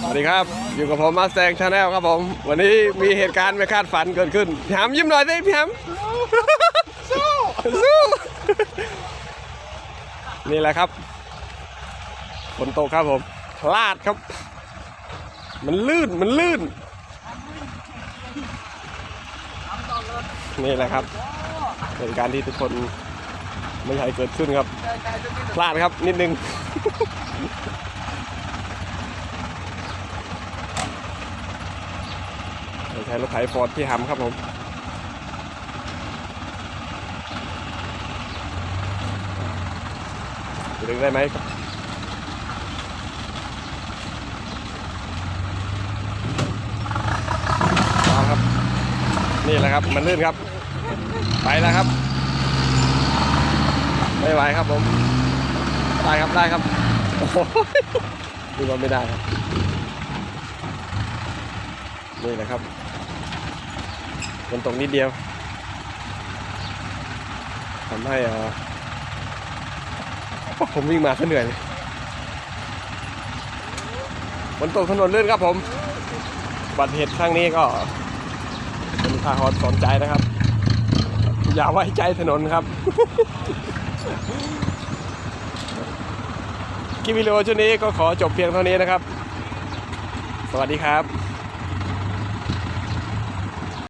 สวัสดีครับ อยู่กับผมมาแซงชาแนลครับผม วันนี้มีเหตุการณ์ไม่คาดฝันเกิดขึ้นพี่หำยิ้มหน่อยสิพี่หำสู้สู้นี่แหละครับฝนตกครับผม พลาดครับ มันลื่นมันลื่น นี่แหละครับเหตุการณ์ที่ทุกคนไม่อยากให้เกิดขึ้นครับ พลาดครับนิดนึง เรา ใช้รถไถฟอร์ดที่หำครับผมดึงได้ไหมครับเอาครับ นี่แหละครับ มันลื่นครับ ไปแล้วครับ ไม่ไหวครับผม ได้ครับ ได้ครับ โอ้โหดูว่าไม่ได้ครับ นี่แหละครับ ฝนตกนิดเดียวทำให้ผมวิ่งมาเหนื่อยเลยฝนตกถนนลื่นครับผมบัติเหตุครั้งนี้ก็เป็นทาหรณ์สอนใจนะครับ อย่าไว้ใจถนนครับคลิปวิดีโอชุดนี้ก็ขอจบเพียงเท่านี้นะครับ สวัสดีครับ